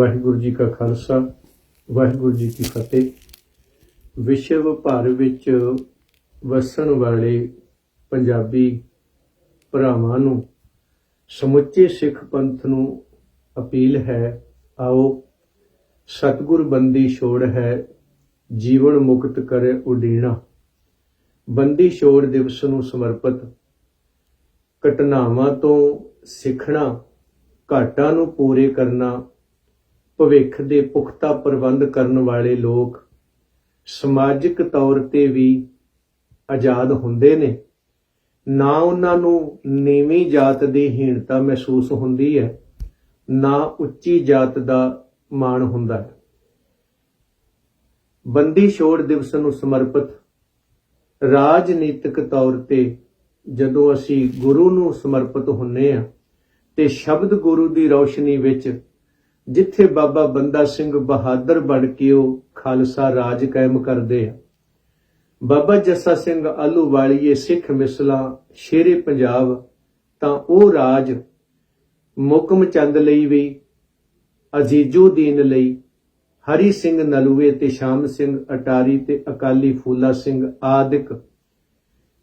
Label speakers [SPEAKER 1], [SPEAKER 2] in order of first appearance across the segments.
[SPEAKER 1] ਵਾਹਿਗੁਰੂ ਜੀ ਕਾ ਖਾਲਸਾ, ਵਾਹਿਗੁਰੂ ਜੀ ਕੀ ਫਤਿਹ। ਵਿਸ਼ਵ ਭਰ ਵਿੱਚ ਵਸਣ ਵਾਲੇ ਪੰਜਾਬੀ ਭਰਾਵਾਂ ਨੂੰ ਸਮੁੱਚੇ ਸਿੱਖ ਪੰਥ ਨੂੰ ਅਪੀਲ ਹੈ, ਆਓ, ਸਤਿਗੁਰ ਬੰਦੀ ਛੋੜ ਹੈ, ਜੀਵਨ ਮੁਕਤ ਕਰੇ ਉਡੀਣਾ। ਬੰਦੀ ਛੋੜ ਦਿਵਸ ਨੂੰ ਸਮਰਪਿਤ ਘਟਨਾਵਾਂ ਤੋਂ ਸਿੱਖਣਾ, ਘਾਟਾਂ ਨੂੰ ਪੂਰੇ ਕਰਨਾ ਭਵਿੱਖ ਦੇ ਪੁਖਤਾ ਪ੍ਰਬੰਧ ਕਰਨ ਵਾਲੇ ਲੋਕ ਸਮਾਜਿਕ ਤੌਰ ਤੇ ਵੀ ਆਜ਼ਾਦ ਹੁੰਦੇ ਨੇ। ਨਾ ਉਹਨਾਂ ਨੂੰ ਨੀਵੀਂ ਜਾਤ ਦੀ ਹੀਣਤਾ ਮਹਿਸੂਸ ਹੁੰਦੀ ਹੈ, ਨਾ ਉੱਚੀ ਜਾਤ ਦਾ ਮਾਣ ਹੁੰਦਾ ਹੈ। ਬੰਦੀ ਛੋੜ ਦਿਵਸ ਨੂੰ ਸਮਰਪਿਤ ਰਾਜਨੀਤਿਕ ਤੌਰ ਤੇ ਜਦੋਂ ਅਸੀਂ ਗੁਰੂ ਨੂੰ ਸਮਰਪਿਤ ਹੁੰਨੇ ਆ ਤੇ ਸ਼ਬਦ ਗੁਰੂ ਦੀ ਰੌਸ਼ਨੀ ਵਿੱਚ ਜਿੱਥੇ ਬਾਬਾ ਬੰਦਾ ਸਿੰਘ ਬਹਾਦਰ ਬਣ ਕੇ ਉਹ ਖਾਲਸਾ ਰਾਜ ਕਾਇਮ ਕਰਦੇ ਆ। ਬਾਬਾ ਜੱਸਾ ਸਿੰਘ ਆਲੂਵਾਲੀਏ ਸਿੱਖ ਮਿਸਲਾਂ, ਸ਼ੇਰੇ ਪੰਜਾਬ, ਤਾਂ ਉਹ ਰਾਜ ਮੁਕਮ ਚੰਦ ਲਈ ਵੀ ਅਜੀਜ਼ੁਦੀਨ ਲਈ, ਹਰੀ ਸਿੰਘ ਨਲੂਏ ਤੇ ਸ਼ਾਮ ਸਿੰਘ ਅਟਾਰੀ ਤੇ ਅਕਾਲੀ ਫੂਲਾ ਸਿੰਘ ਆਦਿਕ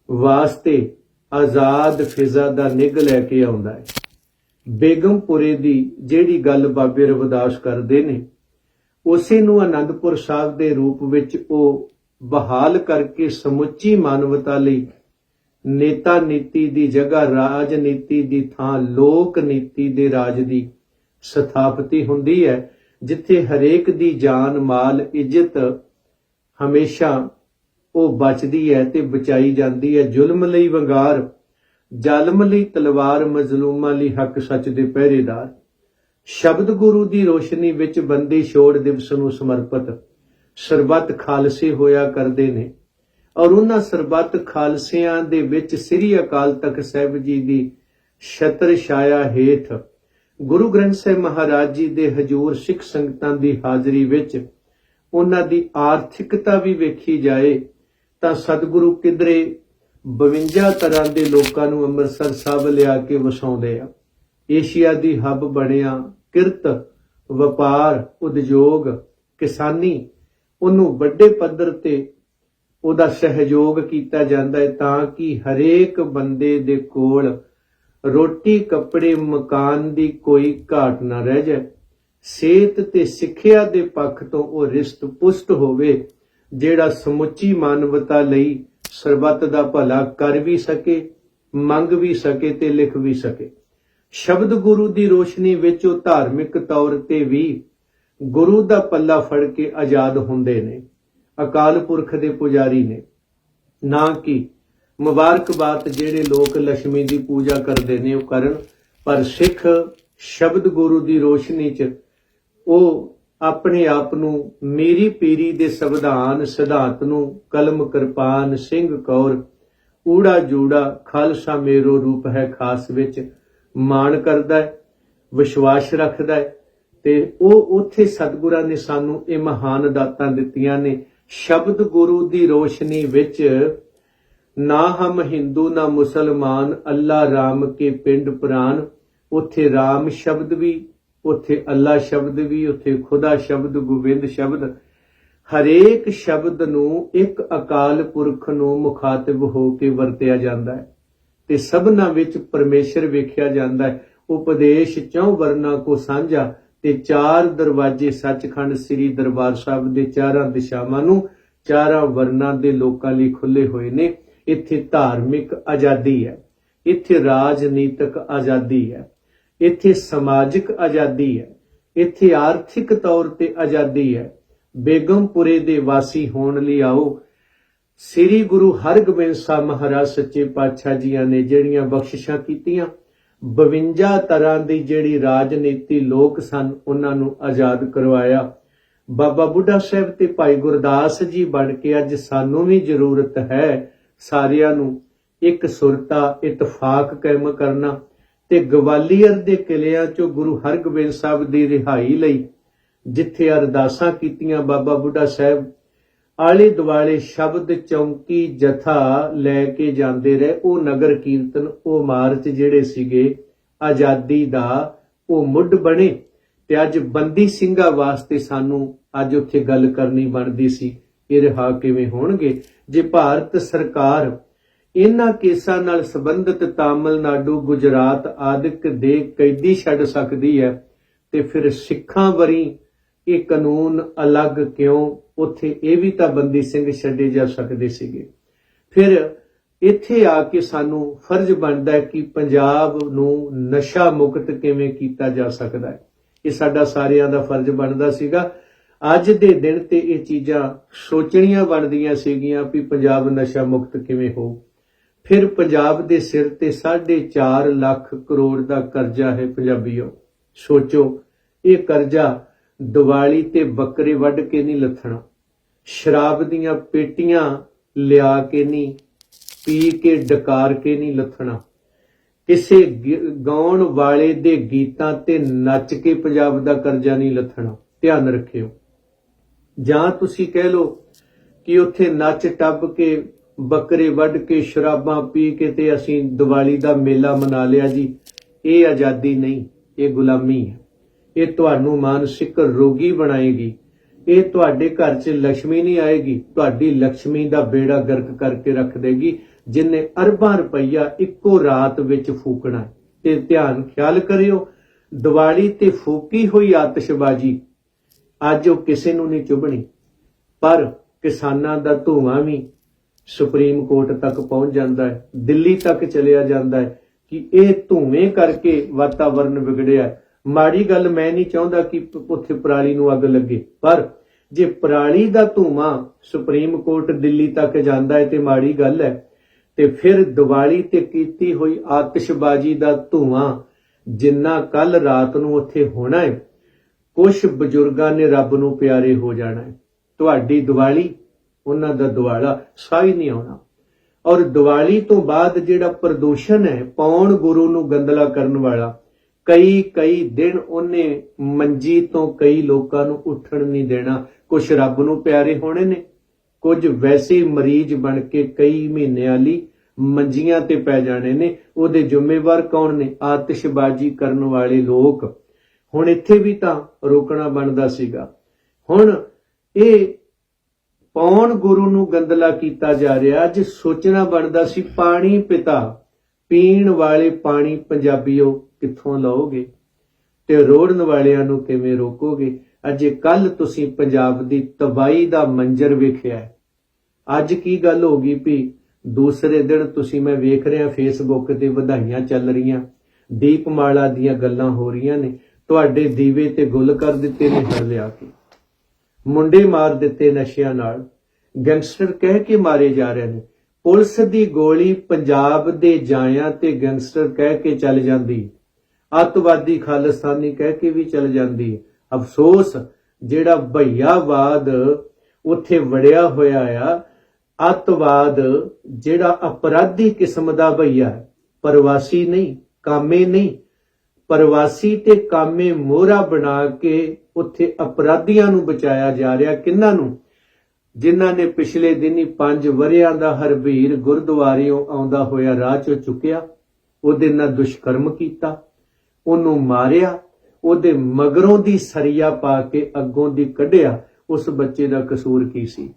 [SPEAKER 1] ਵਾਸਤੇ ਆਜ਼ਾਦ ਫਿਜ਼ਾ ਦਾ ਨਿੱਘ ਲੈ ਕੇ ਆਉਂਦਾ ਹੈ। ਬੇਗਮਪੁਰੇ ਦੀ ਜਿਹੜੀ ਗੱਲ ਬਾਬੇ ਰਵਿਦਾਸ ਕਰਦੇ ਨੇ, ਉਸੇ ਨੂੰ ਆਨੰਦਪੁਰ ਸਾਹਿਬ ਦੇ ਰੂਪ ਵਿੱਚ ਉਹ ਬਹਾਲ ਕਰਕੇ ਸਮੁੱਚੀ ਮਾਨਵਤਾ ਲਈ ਨੇਤਾ ਨੀਤੀ ਦੀ ਜਗ੍ਹਾ, ਰਾਜਨੀਤੀ ਦੀ ਥਾਂ, ਲੋਕ ਨੀਤੀ ਦੇ ਰਾਜ ਦੀ ਸਥਾਪਤੀ ਹੁੰਦੀ ਹੈ, ਜਿੱਥੇ ਹਰੇਕ ਦੀ ਜਾਨ, ਮਾਲ, ਇੱਜ਼ਤ ਹਮੇਸ਼ਾ ਉਹ ਬਚਦੀ ਹੈ ਤੇ ਬਚਾਈ ਜਾਂਦੀ ਹੈ। ਜ਼ੁਲਮ ਲਈ ਵੰਗਾਰ ਜ਼ਾਲਮ ਲਈ ਤਲਵਾਰ ਮਜ਼ਲੂਮਾਂ ਲਈ ਹੱਕ ਸੱਚ ਦੇ ਪਹਿਰੇਦਾਰ, ਸ਼ਬਦ ਗੁਰੂ ਦੀ ਰੋਸ਼ਨੀ ਵਿੱਚ ਬੰਦੀ ਛੋੜ ਦਿਵਸ ਨੂੰ ਸਮਰਪਿਤ, ਸਰਬੱਤ ਖਾਲਸੇ ਹੋਇਆ ਕਰਦੇ ਨੇ ਔਰ ਉਹਨਾਂ ਸਰਬੱਤ ਖਾਲਸਿਆਂ ਦੇ ਵਿੱਚ ਸ੍ਰੀ ਅਕਾਲ ਤਖਤ ਸਾਹਿਬ ਜੀ ਦੀ ਛਤਰ ਛਾਇਆ ਹੇਠ ਗੁਰੂ ਗ੍ਰੰਥ ਸਾਹਿਬ ਮਹਾਰਾਜ ਜੀ ਦੇ ਹਜੂਰ ਸਿੱਖ ਸੰਗਤਾਂ ਦੀ ਹਾਜ਼ਰੀ ਵਿੱਚ ਉਹਨਾਂ ਦੀ ਆਰਥਿਕਤਾ ਵੀ ਵੇਖੀ ਜਾਏ ਤਾਂ ਸਤਿਗੁਰੂ ਕਿਧਰੇ 52 ਤਰ੍ਹਾਂ ਦੇ ਲੋਕਾਂ ਨੂੰ ਅੰਮ੍ਰਿਤਸਰ ਸਾਹਿਬ ਲਿਆ ਕੇ ਵਸਾਉਂਦੇ ਆ। ਏਸ਼ੀਆ ਦੀ ਹੱਬ ਬਣਿਆ ਕਿਰਤ, ਵਪਾਰ, ਉਦਯੋਗ, ਕਿਸਾਨੀ, ਉਹਨੂੰ ਵੱਡੇ ਪੱਧਰ ਤੇ ਉਹਦਾ ਸਹਿਯੋਗ ਕੀਤਾ ਜਾਂਦਾ ਹੈ ਤਾਂ ਕਿ ਹਰੇਕ ਬੰਦੇ ਦੇ ਕੋਲ ਰੋਟੀ, ਕੱਪੜੇ, ਮਕਾਨ ਦੀ ਕੋਈ ਘਾਟ ਨਾ ਰਹਿ ਜਾਏ। ਸਿਹਤ ਤੇ ਸਿੱਖਿਆ ਦੇ ਪੱਖ ਤੋਂ ਉਹ ਰਿਸ਼ਤ ਪੁਸ਼ਟ ਹੋਵੇ, ਜਿਹੜਾ ਸਮੁੱਚੀ ਮਾਨਵਤਾ ਲਈ ਸਰਬੱਤ ਦਾ ਭਲਾ ਕਰ ਵੀ ਸਕੇ, ਮੰਗ ਵੀ ਸਕੇ ਤੇ ਲਿਖ ਵੀ ਸਕੇ। ਸ਼ਬਦ ਗੁਰੂ ਦੀ ਰੋਸ਼ਨੀ ਵਿੱਚ ਉਹ ਧਾਰਮਿਕ ਤੌਰ ਤੇ ਵੀ ਗੁਰੂ ਦਾ ਪੱਲਾ ਫੜ ਕੇ ਆਜ਼ਾਦ ਹੁੰਦੇ ਨੇ, ਅਕਾਲ ਪੁਰਖ ਦੇ ਪੁਜਾਰੀ ਨੇ। ਨਾ ਕਿ ਮੁਬਾਰਕਬਾਦ ਜਿਹੜੇ ਲੋਕ ਲక్ష్ਮੀ ਦੀ ਪੂਜਾ ਕਰਦੇ ਨੇ ਉਹ ਕਰਨ, ਪਰ ਸਿੱਖ ਸ਼ਬਦ ਗੁਰੂ ਦੀ ਰੋਸ਼ਨੀ 'ਚ ਉਹ ਆਪਣੇ ਆਪ ਨੂੰ ਮੇਰੀ ਪੀਰੀ ਦੇ ਸੰਵਿਧਾਨ ਸਿਧਾਂਤ ਨੂੰ ਕਲਮ ਕਿਰਪਾਨ ਸਿੰਘ ਕੌਰ, ਊੜਾ ਜੂੜਾ ਖਾਲਸਾ ਮੇਰੋ ਰੂਪ ਹੈ ਖਾਸ ਵਿੱਚ ਮਾਣ ਕਰਦਾ ਹੈ, ਵਿਸ਼ਵਾਸ ਰੱਖਦਾ ਹੈ ਤੇ ਉਹ ਉੱਥੇ ਸਤਿਗੁਰਾਂ ਨੇ ਸਾਨੂੰ ਇਹ ਮਹਾਨ ਦਾਤਾਂ ਦਿੱਤੀਆਂ ਨੇ। ਸ਼ਬਦ ਗੁਰੂ ਦੀ ਰੋਸ਼ਨੀ ਵਿੱਚ ਨਾ ਹਮ ਹਿੰਦੂ, ਨਾ ਮੁਸਲਮਾਨ, ਅੱਲਾ ਰਾਮ ਕੇ ਪਿੰਡ ਪ੍ਰਾਨ, ਉੱਥੇ ਰਾਮ ਸ਼ਬਦ ਵੀ ਉੱਥੇ ਅੱਲਾ ਸ਼ਬਦ ਵੀ, ਉੱਥੇ ਖੁਦਾ ਸ਼ਬਦ, ਗੋਬਿੰਦ ਸ਼ਬਦ, ਹਰੇਕ ਸ਼ਬਦ ਨੂੰ ਇੱਕ ਅਕਾਲ ਪੁਰਖ ਨੂੰ ਮੁਖਾਤਿਬ ਹੋ ਕੇ ਵਰਤਿਆ ਜਾਂਦਾ ਹੈ ਤੇ ਸਭਨਾ ਵਿੱਚ ਪਰਮੇਸ਼ਰ ਵੇਖਿਆ ਜਾਂਦਾ ਹੈ। ਉਪਦੇਸ਼ ਚੌ ਵਰਨਾ ਕੋ ਸਾਂਝਾ ਤੇ ਚਾਰ ਦਰਵਾਜ਼ੇ ਸੱਚਖੰਡ ਸ੍ਰੀ ਦਰਬਾਰ ਸਾਹਿਬ ਦੇ ਚਾਰਾਂ ਦਿਸ਼ਾਵਾਂ ਨੂੰ, ਚਾਰਾਂ ਵਰਨਾਂ ਦੇ ਲੋਕਾਂ ਲਈ ਖੁੱਲੇ ਹੋਏ ਨੇ। ਇੱਥੇ ਧਾਰਮਿਕ ਆਜ਼ਾਦੀ ਹੈ, ਇੱਥੇ ਰਾਜਨੀਤਿਕ ਆਜ਼ਾਦੀ ਹੈ। ਇੱਥੇ ਸਮਾਜਿਕ ਆਜ਼ਾਦੀ ਹੈ, ਇੱਥੇ ਆਰਥਿਕ ਤੌਰ ਤੇ ਆਜ਼ਾਦੀ ਹੈ। ਬੇਗਮਪੁਰੇ ਦੇ ਵਾਸੀ ਹੋਣ ਲਈ ਆਓ। ਸ੍ਰੀ ਗੁਰੂ ਹਰਗੋਬਿੰਦ ਸਾਹਿਬ ਮਹਾਰਾਜ ਸੱਚੇ ਪਾਤਸ਼ਾਹ ਜੀਆਂ ਨੇ ਜਿਹੜੀਆਂ ਬਖਸ਼ਿਸ਼ਾਂ ਕੀਤੀਆਂ 52 ਤਰ੍ਹਾਂ ਦੀ ਜਿਹੜੀ ਰਾਜਨੀਤੀ ਲੋਕ ਸਨ, ਉਹਨਾਂ ਨੂੰ ਆਜ਼ਾਦ ਕਰਵਾਇਆ। ਬਾਬਾ ਬੁੱਢਾ ਸਾਹਿਬ ਤੇ ਭਾਈ ਗੁਰਦਾਸ ਜੀ ਬਣ ਕੇ ਅੱਜ ਸਾਨੂੰ ਵੀ ਜ਼ਰੂਰਤ ਹੈ ਸਾਰਿਆਂ ਨੂੰ ਇੱਕ ਸੁਰਤਾ, ਇਤਫਾਕ ਕਾਇਮ ਕਰਨਾ। ਤੇ ਗਵਾਲੀਅਰ ਦੇ ਕਿਲਿਆਂ ਚੋਂ ਗੁਰੂ ਹਰਗੋਬਿੰਦ ਸਾਹਿਬ ਦੀ ਰਿਹਾਈ ਲਈ ਜਿੱਥੇ ਅਰਦਾਸਾਂ ਕੀਤੀਆਂ ਬਾਬਾ ਬੁੱਢਾ ਸਾਹਿਬ ਆਲੇ ਦੁਆਲੇ ਸ਼ਬਦ ਚੌਂਕੀ ਜਥਾ ਲੈ ਕੇ ਜਾਂਦੇ ਰਹੇ। ਉਹ ਨਗਰ ਕੀਰਤਨ, ਉਹ ਮਾਰਚ ਜਿਹੜੇ ਸੀਗੇ, ਆਜ਼ਾਦੀ ਦਾ ਉਹ ਮੁੱਢ ਬਣੇ। ਤੇ ਅੱਜ ਬੰਦੀ ਸਿੰਘਾਂ ਵਾਸਤੇ ਸਾਨੂੰ ਅੱਜ ਉੱਥੇ ਗੱਲ ਕਰਨੀ ਬਣਦੀ ਸੀ। ਇਹ ਰਿਹਾ ਕਿਵੇਂ ਹੋਣਗੇ? ਜੇ ਭਾਰਤ ਸਰਕਾਰ ਇਹਨਾਂ ਕੇਸਾਂ ਨਾਲ ਸੰਬੰਧਿਤ ਤਾਮਿਲਨਾਡੂ ਗੁਜਰਾਤ ਆਦਿਕ ਦੇ ਕੈਦੀ ਛੱਡ ਸਕਦੀ ਹੈ ਤੇ ਫਿਰ ਸਿੱਖਾਂ ਵਰੀ ਇਹ ਕਾਨੂੰਨ ਅਲੱਗ ਕਿਉਂ? ਉੱਥੇ ਇਹ ਵੀ ਤਾਂ ਬੰਦੀ ਸਿੰਘ ਛੱਡੇ ਜਾ ਸਕਦੇ ਸੀਗੇ। ਫਿਰ ਇੱਥੇ ਆ ਕੇ ਸਾਨੂੰ ਫਰਜ਼ ਬਣਦਾ ਹੈ ਕਿ ਪੰਜਾਬ ਨੂੰ ਨਸ਼ਾ ਮੁਕਤ ਕਿਵੇਂ ਕੀਤਾ ਜਾ ਸਕਦਾ ਹੈ। ਇਹ ਸਾਡਾ ਸਾਰਿਆਂ ਦਾ ਫਰਜ਼ ਬਣਦਾ ਸੀਗਾ। ਅੱਜ ਦੇ ਦਿਨ ਤੇ ਇਹ ਚੀਜ਼ਾਂ ਸੋਚਣੀਆਂ ਬਣਦੀਆਂ ਸੀਗੀਆਂ ਵੀ ਪੰਜਾਬ ਨਸ਼ਾ ਮੁਕਤ ਕਿਵੇਂ ਹੋ ਫਿਰ ਪੰਜਾਬ ਦੇ ਸਿਰ ਤੇ 4.5 ਲੱਖ ਕਰੋੜ ਦਾ ਕਰਜ਼ਾ ਹੈ ਪੰਜਾਬੀਓ। ਸੋਚੋ, ਇਹ ਕਰਜ਼ਾ ਦੀਵਾਲੀ ਤੇ ਬੱਕਰੇ ਵੱਢ ਕੇ ਨਹੀਂ ਲੱਥਣਾ। ਸ਼ਰਾਬ ਦੀਆਂ ਪੇਟੀਆਂ ਲਿਆ ਕੇ ਨਹੀਂ, ਪੀ ਕੇ ਡਕਾਰ ਕੇ ਨਹੀਂ ਲੱਥਣਾ। ਕਿਸੇ ਗਾਉਣ ਵਾਲੇ ਦੇ ਗੀਤਾਂ ਤੇ ਨੱਚ ਕੇ ਪੰਜਾਬ ਦਾ ਕਰਜ਼ਾ ਨਹੀਂ ਲੱਥਣਾ। ਧਿਆਨ ਰੱਖਿਓ। ਜਾਂ ਤੁਸੀਂ ਕਹਿ ਲਓ ਕਿ ਉੱਥੇ ਨੱਚ ਟੱਪ ਕੇ ਬੱਕਰੇ ਵੱਢ ਕੇ ਸ਼ਰਾਬਾਂ ਪੀ ਕੇ ਤੇ ਅਸੀਂ ਦੀਵਾਲੀ ਦਾ ਮੇਲਾ ਮਨਾ ਲਿਆ ਜੀ। ਇਹ ਆਜ਼ਾਦੀ ਨਹੀਂ, ਇਹ ਗੁਲਾਮੀ ਹੈ। ਇਹ ਤੁਹਾਨੂੰ ਮਾਨਸਿਕ ਰੋਗੀ ਬਣਾਏਗੀ। ਇਹ ਤੁਹਾਡੇ ਘਰ 'ਚ ਲక్ష్ਮੀ ਨਹੀਂ ਆਏਗੀ, ਤੁਹਾਡੀ ਲక్ష్ਮੀ ਦਾ ਬੇੜਾ ਗਰਕ ਕਰਕੇ ਰੱਖ ਦੇਗੀ, ਜਿਨੇ ਅਰਬਾਂ ਰੁਪਈਆ ਇੱਕੋ ਰਾਤ ਵਿੱਚ ਫੂਕਣਾ ਤੇ ਧਿਆਨ ਖਿਆਲ ਕਰਿਓ, ਦੀਵਾਲੀ ਤੇ ਫੂਕੀ ਹੋਈ ਆਤਿਸ਼ਬਾਜੀ ਅੱਜ ਉਹ ਕਿਸੇ ਨੂੰ ਨਹੀਂ ਚੁਭਣੀ, ਪਰ ਕਿਸਾਨਾਂ ਦਾ ਧੂਆਂ ਵੀ ਸੁਪਰੀਮ ਕੋਰਟ ਤੱਕ ਪਹੁੰਚ ਜਾਂਦਾ ਹੈ, ਦਿੱਲੀ ਤੱਕ ਚਲਿਆ ਜਾਂਦਾ ਹੈ ਕਿ ਇਹ ਧੂਵੇਂ ਕਰਕੇ ਵਾਤਾਵਰਣ ਵਿਗੜਿਆ ਮਾੜੀ ਗੱਲ ਮੈਂ ਨਹੀਂ ਚਾਹੁੰਦਾ ਕਿ ਉੱਥੇ ਪਰਾਲੀ ਨੂੰ ਅੱਗ ਲੱਗੇ, ਪਰ ਜੇ ਪਰਾਲੀ ਦਾ ਧੂਆਂ ਸੁਪਰੀਮ ਕੋਰਟ ਦਿੱਲੀ ਤੱਕ ਜਾਂਦਾ ਹੈ ਤੇ ਮਾੜੀ ਗੱਲ ਹੈ, ਤੇ ਫਿਰ ਦੀਵਾਲੀ ਤੇ ਕੀਤੀ ਹੋਈ ਆਤਿਸ਼ਬਾਜ਼ੀ ਦਾ ਧੂਆਂ ਜਿੰਨਾ ਕੱਲ ਰਾਤ ਨੂੰ ਉੱਥੇ ਹੋਣਾ ਹੈ ਕੁਝ ਬਜ਼ੁਰਗਾਂ ਨੇ ਰੱਬ ਨੂੰ ਪਿਆਰੇ ਹੋ ਜਾਣਾ ਹੈ। ਤੁਹਾਡੀ ਦੀਵਾਲੀ ਉਹਨਾਂ ਦਾ ਦੁਆਲਾ ਸਾਈ ਨਹੀਂ ਆਉਣਾ। ਔਰ ਦੀਵਾਲੀ ਤੋਂ ਬਾਅਦ ਜਿਹੜਾ ਪ੍ਰਦੂਸ਼ਣ ਹੈ, ਪੌਣ ਗੁਰੂ ਨੂੰ ਗੰਦਲਾ ਕਰਨ ਵਾਲਾ, ਕਈ ਕਈ ਦਿਨ ਉਹਨੇ ਮੰਜੀ ਤੋਂ ਕਈ ਲੋਕਾਂ ਨੂੰ ਉੱਠਣ ਨਹੀਂ ਦੇਣਾ। ਕੁਝ ਰੱਬ ਨੂੰ ਪਿਆਰੇ ਹੋਣੇ ਨੇ। ਕੁਝ ਵੈਸੇ ਮਰੀਜ਼ ਬਣ ਕੇ ਕਈ ਮਹੀਨਿਆਂ ਲਈ ਮੰਜੀਆਂ ਤੇ ਪੈ ਜਾਣੇ ਨੇ। ਉਹਦੇ ਜ਼ਿੰਮੇਵਾਰ ਕੌਣ ਨੇ? ਆਤਿਸ਼ਬਾਜ਼ੀ ਕਰਨ ਵਾਲੇ ਲੋਕ। ਹੁਣ ਇੱਥੇ ਵੀ ਤਾਂ ਰੋਕਣਾ ਬਣਦਾ ਸੀਗਾ। ਹੁਣ ਇਹ ਪੌਣ ਗੁਰੂ ਨੂੰ ਗੰਦਲਾ ਕੀਤਾ ਜਾ ਰਿਹਾ? ਅੱਜ ਸੋਚਣਾ ਬਣਦਾ ਸੀ, ਪਾਣੀ ਪਿਤਾ, ਪੀਣ ਵਾਲੇ ਪਾਣੀ ਪੰਜਾਬੀਓ ਕਿੱਥੋਂ ਲਓਗੇ? ਤੇ ਰੋੜਨ ਵਾਲਿਆਂ ਨੂੰ ਕਿਵੇਂ ਰੋਕੋਗੇ? ਅਜੇ ਕੱਲ ਤੁਸੀਂ ਪੰਜਾਬ ਦੀ ਤਬਾਈ ਦਾ ਮੰਜ਼ਰ ਵੇਖਿਆ ਅੱਜ ਕੀ ਗੱਲ ਹੋ ਗਈ ਵੀ ਦੂਸਰੇ ਦਿਨ ਤੁਸੀਂ ਮੈਂ ਵੇਖ ਰਿਹਾ ਫੇਸਬੁੱਕ ਤੇ ਵਧਾਈਆਂ ਚੱਲ ਰਹੀਆਂ, ਦੀਪਮਾਲਾ ਦੀਆਂ ਗੱਲਾਂ ਹੋ ਰਹੀਆਂ ਨੇ, ਤੁਹਾਡੇ ਦੀਵੇ ਤੇ ਗੁੱਲ ਕਰ ਦਿੱਤੇ ਨੇ ਹਰ ਲਿਆ ਕੇ। ਮੁੰਡੇ ਮਾਰ ਦਿੱਤੇ ਨਸ਼ਿਆਂ ਨਾਲ। ਗੈਂਗਸਟਰ ਕਹਿ ਕੇ ਮਾਰੇ ਜਾ ਰਹੇ ਨੇ। ਪੁਲਿਸ ਦੀ ਗੋਲੀ ਪੰਜਾਬ ਦੇ ਜਾਇਆਂ ਤੇ ਗੈਂਗਸਟਰ ਕਹਿ ਕੇ ਚੱਲ ਜਾਂਦੀ। ਅੱਤਵਾਦੀ ਖਾਲਿਸਤਾਨੀ ਕਹਿ ਕੇ ਵੀ ਚੱਲ ਜਾਂਦੀ। ਅਫਸੋਸ, ਜਿਹੜਾ ਭਈਆਵਾਦ ਉੱਥੇ ਵੜਿਆ ਹੋਇਆ ਆ, ਅੱਤਵਾਦ ਜਿਹੜਾ ਅਪਰਾਧੀ ਕਿਸਮ ਦਾ ਭਈਆ ਹੈ। ਪ੍ਰਵਾਸੀ ਨਹੀਂ, ਕਾਮੇ ਨਹੀਂ। ਪ੍ਰਵਾਸੀ ਤੇ ਕਾਮੇ ਮੋਹਰਾ ਬਣਾ ਕੇ ਉੱਥੇ ਅਪਰਾਧੀਆਂ ਨੂੰ ਬਚਾਇਆ ਜਾ ਰਿਹਾ ਕਿੰਨਾਂ ਨੂੰ? ਜਿਨ੍ਹਾਂ ਨੇ ਪਿਛਲੇ ਦਿਨੀ 5 ਵਰਿਆਂ ਦਾ ਹਰਬੀਰ ਗੁਰਦੁਆਰਿਓਂ ਆਉਂਦਾ ਹੋਇਆ ਰਾਹ ਚੋਂ ਚੁੱਕਿਆ, ਉਹਦੇ ਨਾਲ ਦੁਸ਼ਕਰਮ ਕੀਤਾ, ਉਹਨੂੰ ਮਾਰਿਆ, ਉਹਦੇ ਮਗਰੋਂ ਦੀ ਸਰੀਆ ਪਾ ਕੇ ਅੱਗੋਂ ਦੀ ਕੱਢਿਆ, ਉਸ ਬੱਚੇ ਦਾ ਕਸੂਰ ਕੀ ਸੀ?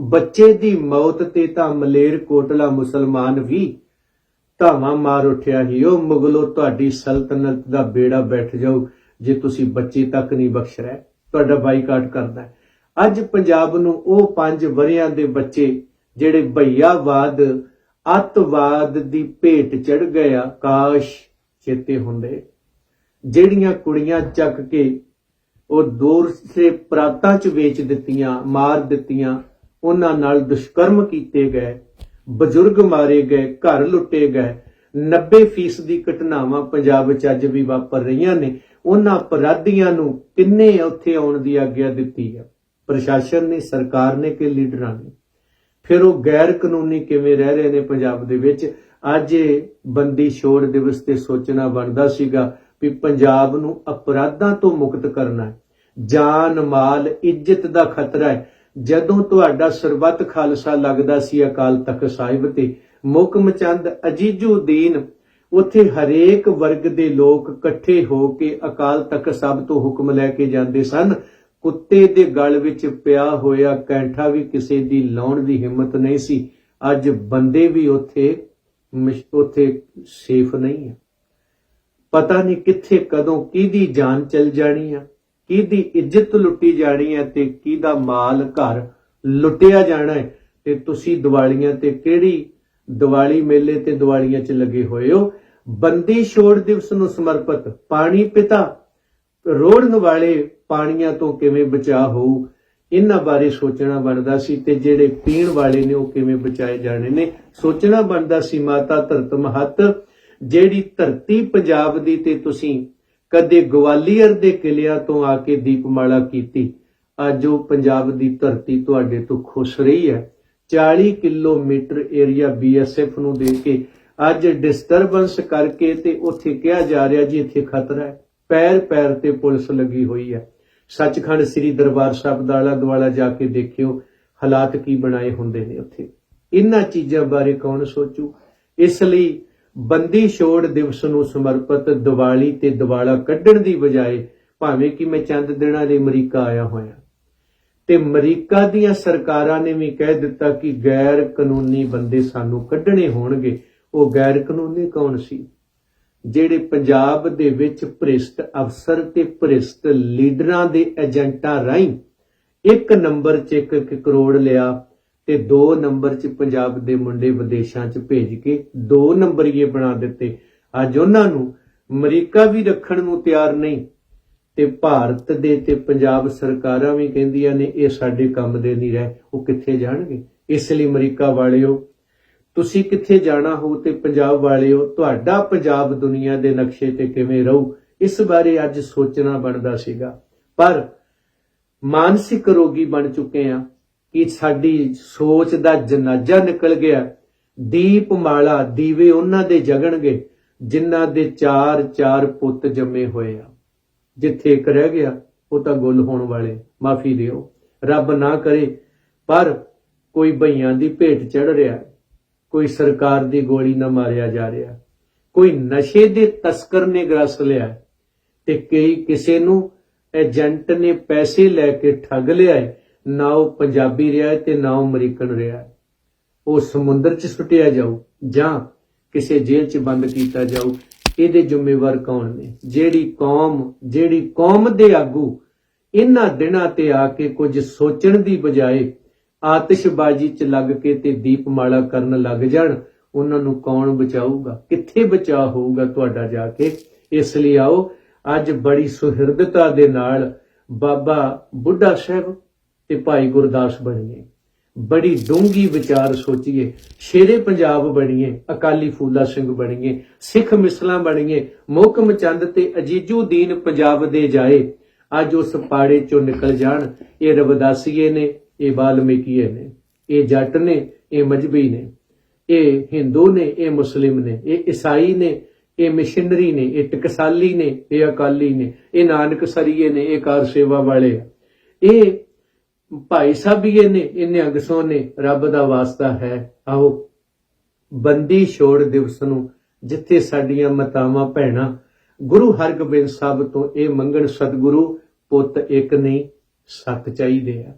[SPEAKER 1] ਬੱਚੇ ਦੀ ਮੌਤ ਤੇ ਤਾਂ ਮਲੇਰ ਕੋਟਲਾ ਮੁਸਲਮਾਨ ਵੀ ਧਾਵਾ ਮਾਰ ਉੱਠਿਆ ਹੀ ਉਹ ਮੁਗਲੋ ਤੁਹਾਡੀ ਸਲਤਨਤ ਦਾ ਬੇੜਾ ਬੈਠ ਜਾਊ, ਜੇ ਤੁਸੀਂ ਬੱਚੇ ਤੱਕ ਨਹੀਂ ਬਖਸ਼ ਰਹੇ। ਤੁਹਾਡਾ ਬਾਈਕਾਟ ਕਰਦਾ ਅੱਜ ਪੰਜਾਬ ਨੂੰ ਉਹ ਪੰਜ ਵਰਿਆਂ ਦੇ ਬੱਚੇ, ਜਿਹੜੇ ਭਈਆਵਾਦ, ਅੱਤਵਾਦ ਦੀ ਭੇਟ ਚੜ ਗਿਆ ਕਾਸ਼ ਚੇਤੇ ਹੁੰਦੇ। ਜਿਹੜੀਆਂ ਕੁੜੀਆਂ ਚੱਕ ਕੇ ਉਹ ਦੂਰ ਸੇ ਪ੍ਰਾਤਾਂ ਚ ਵੇਚ ਦਿੱਤੀਆਂ, ਮਾਰ ਦਿੱਤੀਆਂ, ਉਹਨਾਂ ਨਾਲ ਦੁਸ਼ਕਰਮ ਕੀਤੇ ਗਏ। ਬਜ਼ੁਰਗ ਮਾਰੇ ਗਏ, ਘਰ ਲੁੱਟੇ ਗਏ। 90% ਦੀ ਘਟਨਾਵਾਂ ਪੰਜਾਬ ਵਿੱਚ ਅੱਜ ਵੀ ਵਾਪਰ ਰਹੀਆਂ ਨੇ। ਉਹਨਾਂ ਅਪਰਾਧੀਆਂ ਨੂੰ ਕਿੰਨੇ ਉੱਥੇ ਆਉਣ ਦੀ ਆਗਿਆ ਦਿੱਤੀ ਹੈ? ਪ੍ਰਸ਼ਾਸਨ ਨੇ, ਸਰਕਾਰ ਨੇ ਕਿ ਲੀਡਰਾਂ ਨੇ? ਫਿਰ ਉਹ ਗੈਰ ਕਾਨੂੰਨੀ ਕਿਵੇਂ ਰਹਿ ਰਹੇ ਨੇ ਪੰਜਾਬ ਦੇ ਵਿੱਚ? ਅੱਜ ਬੰਦੀ ਛੋੜ ਦਿਵਸ ਤੇ ਸੋਚਣਾ ਬਣਦਾ ਸੀਗਾ ਵੀ ਪੰਜਾਬ ਨੂੰ ਅਪਰਾਧਾਂ ਤੋਂ ਮੁਕਤ ਕਰਨਾ ਹੈ। ਜਾਨ ਮਾਲ ਇੱਜ਼ਤ ਦਾ ਖਤਰਾ ਹੈ। ਜਦੋਂ ਤੁਹਾਡਾ ਸਰਬੱਤ ਖਾਲਸਾ ਲੱਗਦਾ ਸੀ ਅਕਾਲ ਤਖਤ ਸਾਹਿਬ ਤੇ ਮੁਕਮ ਚੰਦ ਅਜੀਜੁਦੀਨ, ਉੱਥੇ ਹਰੇਕ ਵਰਗ ਦੇ ਲੋਕ ਇਕੱਠੇ ਹੋ ਕੇ ਅਕਾਲ ਤਖਤ ਸਾਹਿਬ ਤੋਂ ਹੁਕਮ ਲੈ ਕੇ ਜਾਂਦੇ ਸਨ। ਕੁੱਤੇ ਦੇ ਗਲ ਵਿੱਚ ਪਿਆ ਹੋਇਆ ਕੈਂਠਾ ਵੀ ਕਿਸੇ ਦੀ ਲਾਉਣ ਦੀ ਹਿੰਮਤ ਨਹੀਂ ਸੀ। ਅੱਜ ਬੰਦੇ ਵੀ ਉੱਥੇ ਉੱਥੇ ਸੇਫ ਨਹੀਂ ਹੈ ਪਤਾ ਨਹੀਂ ਕਿੱਥੇ ਕਦੋਂ ਕਿਹਦੀ ਜਾਨ ਚਲ ਜਾਣੀ ਆ। ਕਿਹਦੀ ਇੱਜ਼ਤ ਲੁੱਟੀ ਜਾਣੀ ਹੈ ਤੇ ਕਿਹਦਾ ਮਾਲ ਘਰ ਲੁੱਟਿਆ ਜਾਣਾ ਹੈ? ਤੇ ਤੁਸੀਂ ਦੀਵਾਲੀਆਂ ਤੇ ਕਿਹੜੀ ਦੀਵਾਲੀ ਮੇਲੇ ਤੇ ਦੀਵਾਲੀਆਂ 'ਚ ਲੱਗੇ ਹੋਏ ਹੋ? ਬੰਦੀ ਛੋੜ ਦਿਵਸ ਨੂੰ ਸਮਰਪਿਤ ਪਾਣੀ ਪਿਤਾ, ਰੋੜਨ ਵਾਲੇ ਪਾਣੀਆਂ ਤੋਂ ਕਿਵੇਂ ਬਚਾ ਹੋਊ? ਇਹਨਾਂ ਬਾਰੇ ਸੋਚਣਾ ਬਣਦਾ ਸੀ ਤੇ ਜਿਹੜੇ ਪੀਣ ਵਾਲੇ ਨੇ ਉਹ ਕਿਵੇਂ ਬਚਾਏ ਜਾਣੇ ਨੇ? ਸੋਚਣਾ ਬਣਦਾ ਸੀ ਮਾਤਾ ਧਰਤ ਮਹਤ, ਜਿਹੜੀ ਧਰਤੀ ਪੰਜਾਬ ਦੀ ਤੇ ਤੁਸੀਂ ਕਦੇ ਗਵਾਲੀਅਰ ਦੇ ਕਿਲਿਆਂ ਤੋਂ ਆ ਕੇ ਦੀਪਮਾਲਾ ਕੀਤੀ। ਅੱਜ ਉਹ ਪੰਜਾਬ ਦੀ ਧਰਤੀ ਤੁਹਾਡੇ ਤੋਂ ਖੁਸ਼ ਰਹੀ ਹੈ। 40 ਕਿਲੋਮੀਟਰ ਏਰੀਆ ਬੀਐਸਐਫ ਨੂੰ ਦੇ ਕੇ ਅੱਜ ਡਿਸਟਰਬੈਂਸ ਕਰਕੇ ਤੇ ਉੱਥੇ ਕਿਹਾ ਜਾ ਰਿਹਾ ਜੀ ਇੱਥੇ ਖਤਰਾ ਹੈ। ਪੈਰ ਪੈਰ ਤੇ ਪੁਲਿਸ ਲੱਗੀ ਹੋਈ ਹੈ। ਸੱਚਖੰਡ ਸ੍ਰੀ ਦਰਬਾਰ ਸਾਹਿਬ ਦਾ ਆਲਾ ਦੁਆਲਾ ਜਾ ਕੇ ਦੇਖਿਓ, ਹਾਲਾਤ ਕੀ ਬਣਾਏ ਹੁੰਦੇ ਨੇ ਉੱਥੇ। ਇਹਨਾਂ ਚੀਜ਼ਾਂ ਬਾਰੇ ਕੌਣ ਸੋਚੂ? ਇਸ ਲਈ ਬੰਦੀ ਛੋੜ ਦਿਵਸ ਨੂੰ ਸਮਰਪਿਤ ਦੀਵਾਲੀ ਤੇ ਦਿਵਾਲਾ ਕੱਢਣ ਦੀ ਬਜਾਏ ਭਾਵੇਂ ਕਿ ਮੈਂ ਚੰਦ ਦਿਨਾਂ ਦੇ ਅਮਰੀਕਾ ਆਇਆ ਹੋਇਆ। ਤੇ ਅਮਰੀਕਾ ਦੀਆਂ ਸਰਕਾਰਾਂ ਨੇ ਵੀ ਕਹਿ ਦਿੱਤਾ ਕਿ ਗੈਰ ਕਾਨੂੰਨੀ ਬੰਦੇ ਸਾਨੂੰ ਕੱਢਣੇ ਹੋਣਗੇ। ਉਹ ਗੈਰ ਕਾਨੂੰਨੀ ਕੌਣ ਸੀ? ਜਿਹੜੇ ਪੰਜਾਬ ਦੇ ਵਿੱਚ ਭ੍ਰਿਸ਼ਟ ਅਫਸਰ ਤੇ ਭ੍ਰਿਸ਼ਟ ਲੀਡਰਾਂ ਦੇ ਏਜੰਟਾਂ ਰਾਹੀਂ ਇੱਕ ਨੰਬਰ 'ਚ ਇੱਕ ਇੱਕ ਕਰੋੜ ਲਿਆ ਤੇ ਦੋ ਨੰਬਰ 'ਚ ਪੰਜਾਬ ਦੇ ਮੁੰਡੇ ਵਿਦੇਸ਼ਾਂ 'ਚ ਭੇਜ ਕੇ ਦੋ ਨੰਬਰੀਏ ਬਣਾ ਦਿੱਤੇ। ਅੱਜ ਉਹਨਾਂ ਨੂੰ ਅਮਰੀਕਾ ਵੀ ਰੱਖਣ ਨੂੰ ਤਿਆਰ ਨਹੀਂ ਤੇ ਭਾਰਤ ਦੇ ਤੇ ਪੰਜਾਬ ਸਰਕਾਰਾਂ ਵੀ ਕਹਿੰਦੀਆਂ ਨੇ, ਇਹ ਸਾਡੇ ਕੰਮ ਦੇ ਨਹੀਂ ਰਹਿ। ਉਹ ਕਿੱਥੇ ਜਾਣਗੇ? ਇਸ ਲਈ ਅਮਰੀਕਾ ਵਾਲਿਓ, ਤੁਸੀਂ ਕਿੱਥੇ ਜਾਣਾ ਹੋ ਤੇ ਪੰਜਾਬ ਵਾਲਿਓ, ਤੁਹਾਡਾ ਪੰਜਾਬ ਦੁਨੀਆ ਦੇ ਨਕਸ਼ੇ ਤੇ ਕਿਵੇਂ ਰਹੂ? ਇਸ ਬਾਰੇ ਅੱਜ ਸੋਚਣਾ ਬਣਦਾ ਸੀਗਾ। ਪਰ ਮਾਨਸਿਕ ਰੋਗੀ ਬਣ ਚੁੱਕੇ ਆ ਕਿ ਸਾਡੀ ਸੋਚ ਦਾ ਜਨਾਜ਼ਾ ਨਿਕਲ ਗਿਆ। ਦੀਪਮਾਲਾ ਦੀਵੇ ਉਹਨਾਂ ਦੇ ਜਗਣਗੇ, ਜਿਨ੍ਹਾਂ ਦੇ ਚਾਰ ਚਾਰ ਪੁੱਤ ਜੰਮੇ ਹੋਏ ਆ। ਜਿੱਥੇ ਇੱਕ ਰਹਿ ਗਿਆ, ਉਹ ਤਾਂ ਗੁੱਲ ਹੋਣ ਵਾਲੇ, ਮਾਫੀ ਦਿਓ। ਰੱਬ ਨਾ ਕਰੇ, ਪਰ ਕੋਈ ਭਈਆਂ ਦੀ ਭੇਟ ਚੜ ਰਿਹਾ ਕੋਈ ਸਰਕਾਰ ਦੀ ਗੋਲੀ ਨਾ ਮਾਰਿਆ ਜਾ ਰਿਹਾ। ਕੋਈ ਨਸ਼ੇ ਦੇ ਤਸਕਰ ਨੇ ਗ੍ਰਸ ਲਿਆ ਤੇ ਕਈ ਕਿਸੇ ਨੂੰ ਏਜੰਟ ਨੇ ਪੈਸੇ ਲੈ ਕੇ ਠੱਗ ਲਿਆ ਹੈ। ਨਾ ਉਹ ਪੰਜਾਬੀ ਰਿਹਾ ਤੇ ਨਾ ਉਹ ਅਮਰੀਕਨ ਰਿਹਾ। ਉਹ ਸਮੁੰਦਰ 'ਚ ਸੁੱਟਿਆ ਜਾਊ ਜਾਂ ਕਿਸੇ ਜੇਲ੍ਹ 'ਚ ਬੰਦ ਕੀਤਾ ਜਾਊ, ਇਹਦੇ ਜ਼ਿੰਮੇਵਾਰ ਕੌਣ ਨੇ? ਜਿਹੜੀ ਕੌਮ ਜਿਹੜੀ ਕੌਮ ਦੇ ਆਗੂ ਇਹਨਾਂ ਦਿਨਾਂ ਤੇ ਆ ਕੇ ਕੁਝ ਸੋਚਣ ਦੀ ਬਜਾਏ ਆਤਿਸ਼ਬਾਜ਼ੀ 'ਚ ਲੱਗ ਕੇ ਤੇ ਦੀਪਮਾਲਾ ਕਰਨ ਲੱਗ ਜਾਣ, ਉਹਨਾਂ ਨੂੰ ਕੌਣ ਬਚਾਊਗਾ? ਕਿੱਥੇ ਬਚਾ ਹੋਊਗਾ ਤੁਹਾਡਾ ਜਾ ਕੇ? ਇਸ ਲਈ ਆਓ, ਅੱਜ ਬੜੀ ਸੁਹਿਰਦਤਾ ਦੇ ਨਾਲ ਬਾਬਾ ਬੁੱਢਾ ਸਾਹਿਬ ਤੇ ਭਾਈ ਗੁਰਦਾਸ ਬਣੀਏ ਬੜੀ ਡੂੰਗੀ ਵਿਚਾਰ ਸੋਚੀਏ ਸ਼ੇਰੇ ਪੰਜਾਬ ਬਣੀਏ ਅਕਾਲੀ ਫੂਲਾ ਸਿੰਘ ਬਣੀਏ ਸਿੱਖ ਮਿਸਲਾਂ ਬਣੀਏ ਮੋਹਕਮ ਚੰਦ ਤੇ ਅਜੀਜੂ ਦੀਨ ਪੰਜਾਬ ਦੇ ਜਾਏ ਅੱਜ ਉਸ ਪਾੜੇ ਚੋਂ ਨਿਕਲ ਜਾਣ ਇਹ ਰਵਿਦਾਸੀਏ ਨੇ ਇਹ ਬਾਲਮੀਕੀਏ ਨੇ ਇਹ ਜੱਟ ਨੇ ਇਹ ਮਜਬੀ ਨੇ ਇਹ ਹਿੰਦੂ ਨੇ ਇਹ ਮੁਸਲਿਮ ਨੇ ਇਹ ਈਸਾਈ ਨੇ ਇਹ ਮਿਸ਼ਨਰੀ ਨੇ ਇਹ ਟਕਸਾਲੀ ਨੇ ਇਹ ਅਕਾਲੀ ਨੇ ਇਹ ਨਾਨਕ ਸਰੀਏ ਨੇ ਇਹ ਕਾਰ ਸੇਵਾ ਵਾਲੇ ਇਹ ਭਾਈ ਸਾਹਿਬੀਏ ਨੇ ਇਹ ਨਿਹੰਗ ਨੇ ਰੱਬ ਦਾ ਵਾਸਤਾ ਹੈ। ਆਓ, ਬੰਦੀ ਛੋੜ ਦਿਵਸ ਨੂੰ, ਜਿੱਥੇ ਸਾਡੀਆਂ ਮਾਤਾਵਾਂ, ਭੈਣਾਂ, ਗੁਰੂ ਹਰਗੋਬਿੰਦ ਸਾਹਿਬ ਤੋਂ ਇਹ ਮੰਗਣ ਸਤਿਗੁਰੂ, ਪੁੱਤ ਇੱਕ ਨਹੀਂ, ਸੱਤ ਚਾਹੀਦੇ ਆ।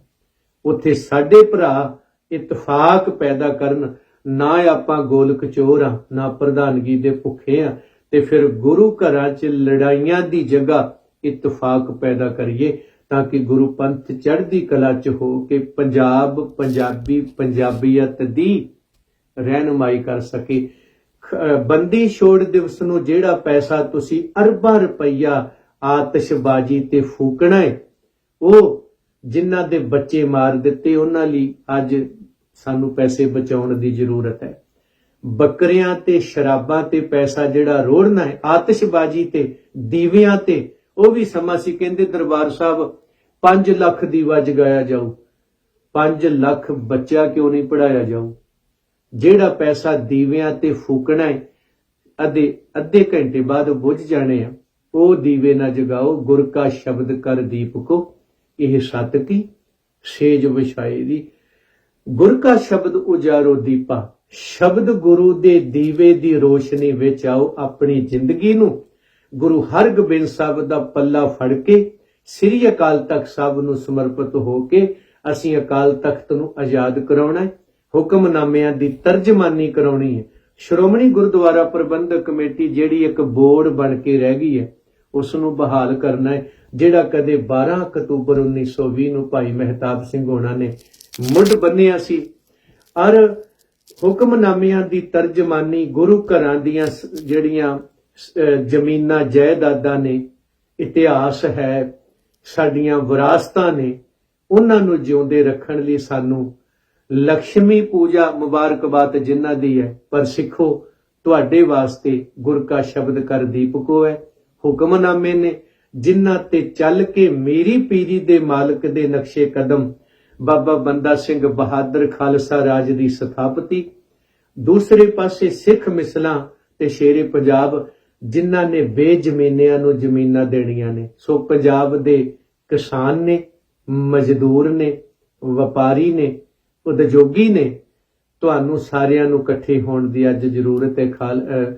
[SPEAKER 1] ਉੱਥੇ ਸਾਡੇ ਭਰਾ ਇਤਫਾਕ ਪੈਦਾ ਕਰਨ, ਨਾ ਆਪਾਂ ਗੋਲਕ ਚੋਰ ਆ, ਨਾ ਪ੍ਰਧਾਨਗੀ ਦੇ ਭੁੱਖੇ ਆ, ਤੇ ਫਿਰ ਗੁਰੂ ਘਰਾਂ 'ਚ ਲੜਾਈਆਂ ਦੀ ਜਗ੍ਹਾ ਇਤਫਾਕ ਪੈਦਾ ਕਰੀਏ। ਤਾਂ ਕਿ ਗੁਰੂ ਪੰਥ ਚੜ੍ਹਦੀ ਕਲਾ 'ਚ ਹੋ ਕੇ ਪੰਜਾਬ, ਪੰਜਾਬੀ, ਪੰਜਾਬੀਅਤ ਦੀ ਰਹਿਨਮਾਈ ਕਰ ਸਕੇ। ਬੰਦੀ ਛੋੜ ਦਿਵਸ ਨੂੰ ਜਿਹੜਾ ਪੈਸਾ ਤੁਸੀਂ ਅਰਬਾਂ ਰੁਪਈਆ ਆਤਿਸ਼ਬਾਜ਼ੀ ਤੇ ਫੂਕਣਾ ਹੈ ਉਹ ਜਿਨ੍ਹਾਂ ਦੇ ਬੱਚੇ ਮਾਰ ਦਿੱਤੇ, ਉਹਨਾਂ ਲਈ ਅੱਜ ਸਾਨੂੰ ਪੈਸੇ ਬਚਾਉਣ ਦੀ ਜ਼ਰੂਰਤ ਹੈ। ਬੱਕਰੀਆਂ ਤੇ ਸ਼ਰਾਬਾਂ ਤੇ ਪੈਸਾ ਜਿਹੜਾ ਰੋੜਨਾ ਹੈ, ਆਤਿਸ਼ਬਾਜ਼ੀ ਤੇ ਦੀਵਿਆਂ ਤੇ, ਉਹ ਵੀ ਸਮਾਂ ਸੀ, ਕਹਿੰਦੇ ਦਰਬਾਰ ਸਾਹਿਬ 5 ਲੱਖ ਦੀਵਾ ਜਗਾਇਆ ਜਾਊ। 5 ਲੱਖ ਬੱਚਾ ਕਿਉਂ ਨਹੀਂ ਪੜਾਇਆ ਜਾਊ? ਜਿਹੜਾ ਪੈਸਾ ਦੀਵਿਆਂ ਤੇ ਫੂਕਣਾ ਹੈ ਅੱਧੇ ਅੱਧੇ ਘੰਟੇ ਬਾਅਦ ਬੁੱਝ ਜਾਣੇ ਆ, ਉਹ ਦੀਵੇ ਨਾ ਜਗਾਓ, ਗੁਰ ਕਾ ਸ਼ਬਦ ਕਰ ਦੀਪਕੋ। ਇਹ ਸਤ ਕੀ? ਸੇਜ ਵਿਛਾਏ ਦੀ। ਗੁਰ ਕਾ ਸ਼ਬਦ ਉਜਾਰੋ ਦੀਪਾ। ਸ਼ਬਦ ਗੁਰੂ ਦੇ ਦੀਵੇ ਦੀ ਰੋਸ਼ਨੀ ਵਿੱਚ ਆਓ ਆਪਣੀ ਜ਼ਿੰਦਗੀ ਨੂੰ। ਗੁਰੂ ਹਰਗੋਬਿੰਦ ਸਾਹਿਬ ਦਾ ਪੱਲਾ ਫੜ ਕੇ ਸ੍ਰੀ ਅਕਾਲ ਤਖਤ ਸਾਹਿਬ ਨੂੰ ਸਮਰਪਿਤ ਹੋ ਕੇ ਅਸੀਂ ਅਕਾਲ ਤਖਤ ਨੂੰ ਆਜ਼ਾਦ ਕਰਾਉਣਾ ਹੈ। ਹੁਕਮਨਾਮਿਆਂ ਦੀ ਤਰਜਮਾਨੀ ਕਰਾਉਣੀ ਹੈ। ਸ਼੍ਰੋਮਣੀ ਗੁਰਦੁਆਰਾ ਪ੍ਰਬੰਧਕ ਕਮੇਟੀ ਜਿਹੜੀ ਇੱਕ ਬੋਰਡ ਬਣ ਕੇ ਰਹਿ ਗਈ ਹੈ ਉਸ ਨੂੰ ਬਹਾਲ ਕਰਨਾ ਹੈ, ਜਿਹੜਾ ਕਦੇ 12 ਅਕਤੂਬਰ 1920 ਨੂੰ ਭਾਈ ਮਹਿਤਾਬ ਸਿੰਘ ਹੋਣਾ ਨੇ ਮੁੱਢ ਬੰਨਿਆ ਸੀ। ਔਰ ਹੁਕਮਨਾਮਿਆਂ ਦੀ ਤਰਜਮਾਨੀ ਗੁਰੂ ਘਰਾਂ ਦੀਆਂ ਜਿਹੜੀਆਂ ਜ਼ਮੀਨਾਂ, ਜਾਇਦਾਦਾਂ ਨੇ, ਇਤਿਹਾਸ ਹੈ ਸਾਡੀਆਂ ਵਿਰਾਸਤਾਂ ਨੇ ਉਹਨਾਂ ਨੂੰ ਜਿਉਂਦੇ ਰੱਖਣ ਲਈ ਸਾਨੂੰ ਲక్ష్ਮੀ ਪੂਜਾ ਮੁਬਾਰਕਬਾਦ ਜਿਨ੍ਹਾਂ ਦੀ ਹੈ, ਪਰ ਸਿੱਖੋ, ਤੁਹਾਡੇ ਵਾਸਤੇ ਗੁਰ ਕਾ ਸ਼ਬਦ ਕਰ ਦੀਪਕੋ ਹੈ ਹੁਕਮਨਾਮੇ ਨੇ, ਜਿਨ੍ਹਾਂ ਤੇ ਚੱਲ ਕੇ ਮੇਰੀ ਪੀਰੀ ਦੇ ਮਾਲਕ ਦੇ ਨਕਸ਼ੇ ਕਦਮ, ਬਾਬਾ ਬੰਦਾ ਸਿੰਘ ਬਹਾਦਰ ਖਾਲਸਾ ਰਾਜ ਦੀ ਸਥਾਪਤੀ, ਦੂਸਰੇ ਪਾਸੇ ਸਿੱਖ ਮਿਸਲਾਂ ਤੇ ਸ਼ੇਰੇ ਪੰਜਾਬ ਜਿਨ੍ਹਾਂ ਨੇ ਬੇਜ਼ਮੀਨਿਆਂ ਨੂੰ ਜ਼ਮੀਨਾਂ ਦੇਣੀਆਂ ਨੇ। ਸੋ ਪੰਜਾਬ ਦੇ ਕਿਸਾਨ ਨੇ, ਮਜ਼ਦੂਰ ਨੇ, ਵਪਾਰੀ ਨੇ, ਉਦਯੋਗੀ ਨੇ, ਤੁਹਾਨੂੰ ਸਾਰਿਆਂ ਨੂੰ ਇਕੱਠੇ ਹੋਣ ਦੀ ਅੱਜ ਜ਼ਰੂਰਤ ਹੈ। ਖਾਲ ਅਹ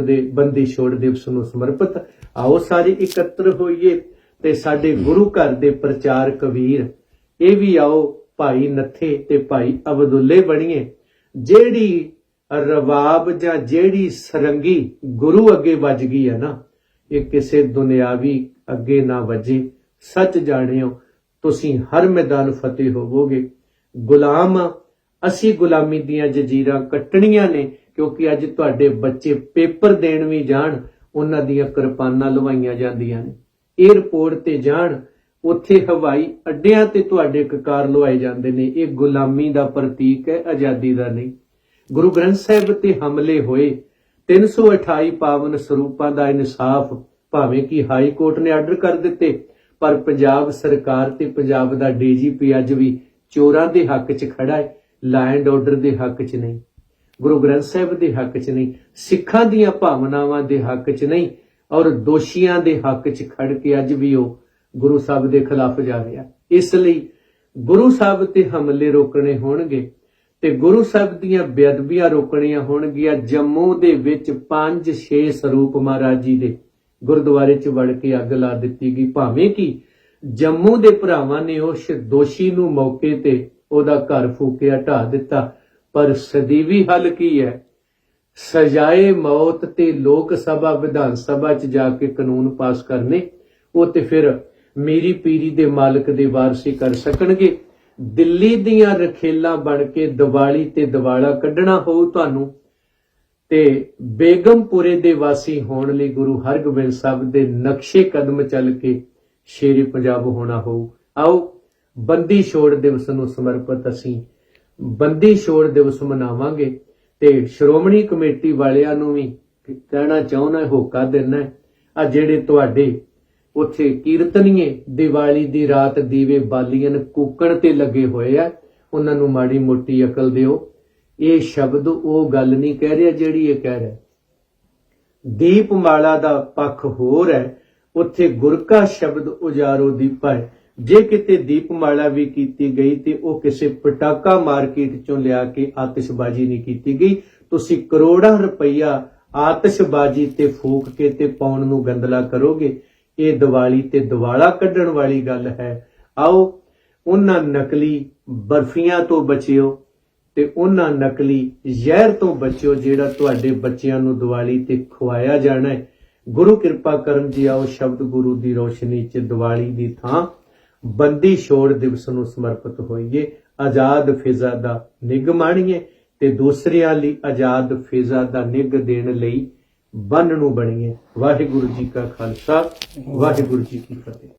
[SPEAKER 1] ਦੇ ਬੰਦੀ ਛੋੜ ਦਿਵਸ ਨੂੰ ਸਮਰਪਿਤ। ਆਓ ਸਾਰੇ ਇਕੱਤਰ ਹੋਈਏ ਤੇ ਸਾਡੇ ਗੁਰੂ ਘਰ ਦੇ ਪ੍ਰਚਾਰ ਵੀਰ ਇਹ ਵੀ ਆਓ ਭਾਈ ਨੱਥੇ ਤੇ ਭਾਈ ਅਬਦੁੱਲੇ ਬਣੀਏ। ਜਿਹੜੀ ਰਵਾਬ ਜਾਂ ਜਿਹੜੀ ਸਰੰਗੀ ਗੁਰੂ ਅੱਗੇ ਵੱਜ ਗਈ ਹੈ ਨਾ, ਇਹ ਕਿਸੇ ਦੁਨਿਆਵੀ ਅੱਗੇ ਨਾ ਵੱਜੇ। ਸੱਚ ਜਾਣਿਓ, ਤੁਸੀਂ ਹਰ ਮੈਦਾਨ ਫਤਿਹ ਹੋਵੋਗੇ। ਗੁਲਾਮ, ਅਸੀਂ ਗੁਲਾਮੀ ਦੀਆਂ ਜੰਜੀਰਾਂ ਕੱਟਣੀਆਂ ਨੇ, ਕਿਉਂਕਿ ਅੱਜ ਤੁਹਾਡੇ ਬੱਚੇ ਪੇਪਰ ਦੇਣ ਵੀ ਜਾਣ, ਉਹਨਾਂ ਦੀਆਂ ਕਿਰਪਾਨਾਂ ਲਵਾਈਆਂ ਜਾਂਦੀਆਂ ਨੇ। 에ਅਰਪੋਰਟ ਤੇ ਜਾਣ, ਉੱਥੇ ਹਵਾਈ ਅੱਡਿਆਂ ਤੇ ਤੁਹਾਡੇ ਕਕਾਰ ਲਵਾਏ ਜਾਂਦੇ ਨੇ। ਇਹ ਗੁਲਾਮੀ ਦਾ ਪ੍ਰਤੀਕ ਹੈ, ਆਜ਼ਾਦੀ ਦਾ ਨਹੀਂ। ਗੁਰੂ ਗ੍ਰੰਥ ਸਾਹਿਬ ਤੇ ਹਮਲੇ ਹੋਏ 328 ਪਾਵਨ ਸਰੂਪਾਂ ਦਾ ਇਨਸਾਫ ਭਾਵੇਂ ਕਿ ਹਾਈ ਕੋਰਟ ਨੇ ਆਰਡਰ ਕਰ ਦਿੱਤੇ, ਪਰ ਪੰਜਾਬ ਸਰਕਾਰ ਤੇ ਪੰਜਾਬ ਦਾ ਡੀਜੀਪੀ ਅੱਜ ਵੀ ਚੋਰਾਂ ਦੇ ਹੱਕ 'ਚ ਖੜਾ ਹੈ ਲਾਇਨ ਆਰਡਰ ਦੇ ਹੱਕ 'ਚ ਨਹੀਂ। ਗੁਰੂ ਗ੍ਰੰਥ ਸਾਹਿਬ ਦੇ ਹੱਕ 'ਚ ਨਹੀਂ, ਸਿੱਖਾਂ ਦੀਆਂ ਭਾਵਨਾਵਾਂ ਦੇ ਹੱਕ 'ਚ ਨਹੀਂ ਔਰ ਦੋਸ਼ੀਆਂ ਦੇ ਹੱਕ 'ਚ ਖੜ ਕੇ ਅੱਜ ਵੀ ਉਹ ਗੁਰੂ ਸਾਹਿਬ ਦੇ ਖਿਲਾਫ ਜਾ ਰਿਹਾ। ਇਸ ਲਈ ਗੁਰੂ ਸਾਹਿਬ ਤੇ ਹਮਲੇ ਰੋਕਣੇ ਹੋਣਗੇ। ਤੇ ਗੁਰੂ ਸਾਹਿਬ ਦੀਆਂ ਬੇਅਦਬੀਆਂ ਰੋਕਣੀਆਂ ਹੋਣਗੀਆਂ ਜੰਮੂ ਦੇ ਵਿੱਚ 5-6 ਸਰੂਪ ਮਹਾਰਾਜ ਜੀ ਦੇ ਗੁਰਦੁਆਰੇ 'ਚ ਵੜ ਕੇ ਅੱਗ ਲਾ ਦਿੱਤੀ ਗਈ। ਭਾਵੇਂ ਕਿ ਜੰਮੂ ਦੇ ਭਰਾਵਾਂ ਨੇ ਉਸ ਦੋਸ਼ੀ ਨੂੰ ਮੌਕੇ ਤੇ ਉਹਦਾ ਘਰ ਫੂਕਿਆ ਢਾ ਦਿੱਤਾ, ਪਰ ਸਦੀਵੀ ਹੱਲ ਕੀ ਹੈ? ਸਜ਼ਾਏ ਮੌਤ ਤੇ ਲੋਕ ਸਭਾ, ਵਿਧਾਨ ਸਭਾ 'ਚ ਜਾ ਕੇ ਕਾਨੂੰਨ ਪਾਸ ਕਰਨੇ, ਉਹ ਤੇ ਫਿਰ ਮੇਰੀ ਪੀਰੀ ਦੇ ਮਾਲਕ ਦੇ ਵਾਰਸੀ ਕਰ ਸਕਣਗੇ। ਦਿੱਲੀ ਦੀਆਂ ਰਖੇਲਾਂ ਬਣ ਕੇ ਦੀਵਾਲੀ ਤੇ ਦਿਵਾਲਾ ਕੱਢਣਾ ਹੋਊ ਤੁਹਾਨੂੰ ਤੇ ਬੇਗਮਪੁਰੇ ਦੇ ਵਾਸੀ ਹੋਣ ਲਈ ਗੁਰੂ ਹਰਗੋਬਿੰਦ ਸਾਹਿਬ ਦੇ ਨਕਸ਼ੇ ਕਦਮ ਚੱਲ ਕੇ ਸ਼ੇਰੇ ਪੰਜਾਬ ਹੋਣਾ ਹੋਊ। ਆਓ, ਬੰਦੀ ਛੋੜ ਦਿਵਸ ਨੂੰ ਸਮਰਪਿਤ ਅਸੀਂ ਬੰਦੀ ਛੋੜ ਦਿਵਸ ਮਨਾਵਾਂਗੇ ਤੇ ਸ਼੍ਰੋਮਣੀ ਕਮੇਟੀ ਵਾਲਿਆਂ ਨੂੰ ਵੀ ਕਹਿਣਾ ਚਾਹੁੰਦਾ, ਹੋਕਾ ਦੇਣਾ ਆ ਜਿਹੜੇ ਤੁਹਾਡੇ ਉੱਥੇ ਕੀਰਤਨੀਏ, ਦੀਵਾਲੀ ਦੀ ਰਾਤ ਦੀਵੇ ਬਾਲੀਆਂ ਕੂਕਣ ਤੇ ਲੱਗੇ ਹੋਏ ਆ। ਉਹਨਾਂ ਨੂੰ ਮਾੜੀ ਮੋਟੀ ਅਕਲ ਦਿਓ। ਇਹ ਸ਼ਬਦ ਉਹ ਗੱਲ ਨਹੀਂ ਕਹਿ ਰਿਹਾ ਜਿਹੜੀ ਇਹ ਕਹਿ ਰਿਹਾ। ਦੀਪਮਾਲਾ ਦਾ ਪੱਖ ਹੋਰ ਹੈ। ਉੱਥੇ ਗੁਰ ਸ਼ਬਦ ਉਜਾਰੋ ਦੀਪਾ ਹੈ। ਜੇ ਕਿਤੇ ਦੀਪਮਾਲਾ ਵੀ ਕੀਤੀ ਗਈ ਤੇ ਉਹ ਕਿਸੇ ਪਟਾਕਾ ਮਾਰਕੀਟ ਚੋਂ ਲਿਆ ਕੇ ਆਤਿਸ਼ਬਾਜ਼ੀ ਨਹੀਂ ਕੀਤੀ ਗਈ। ਤੁਸੀਂ ਕਰੋੜਾਂ ਰੁਪਈਆ ਆਤਿਸ਼ਬਾਜ਼ੀ ਤੇ ਫੂਕ ਕੇ ਤੇ ਪਾਉਣ ਨੂੰ ਗੰਦਲਾ ਕਰੋਗੇ। ਇਹ ਦੀਵਾਲੀ ਤੇ ਦਿਵਾਲਾ ਕੱਢਣ ਵਾਲੀ ਗੱਲ ਹੈ। ਆਓ ਉਹਨਾਂ ਨਕਲੀ ਬਰਫੀਆਂ ਤੋਂ ਬਚਿਓ ਤੇ ਉਹਨਾਂ ਨਕਲੀ ਜ਼ਹਿਰ ਤੋਂ ਬਚਿਓ ਜਿਹੜਾ ਤੁਹਾਡੇ ਬੱਚਿਆਂ ਨੂੰ ਦੀਵਾਲੀ ਤੇ ਖਵਾਇਆ ਜਾਣਾ ਹੈ। ਗੁਰੂ ਕਿਰਪਾ ਕਰਨ ਜੀ ਆਓ ਸ਼ਬਦ ਗੁਰੂ ਦੀ ਰੋਸ਼ਨੀ 'ਚ ਦੀਵਾਲੀ ਦੀ ਥਾਂ ਬੰਦੀ ਛੋੜ ਦਿਵਸ ਨੂੰ ਸਮਰਪਿਤ ਹੋਈਏ। ਆਜ਼ਾਦ ਫਿਜ਼ਾ ਦਾ ਨਿੱਘ ਮਾਣੀਏ ਤੇ ਦੂਸਰਿਆਂ ਲਈ ਆਜ਼ਾਦ ਫਿਜ਼ਾ ਦਾ ਨਿੱਘ ਦੇਣ ਲਈ ਬੰਨ ਨੂੰ ਬਣੀਏ। ਵਾਹਿਗੁਰੂ ਜੀ ਕਾ ਖਾਲਸਾ ਵਾਹਿਗੁਰੂ ਜੀ ਕੀ ਫਤਿਹ।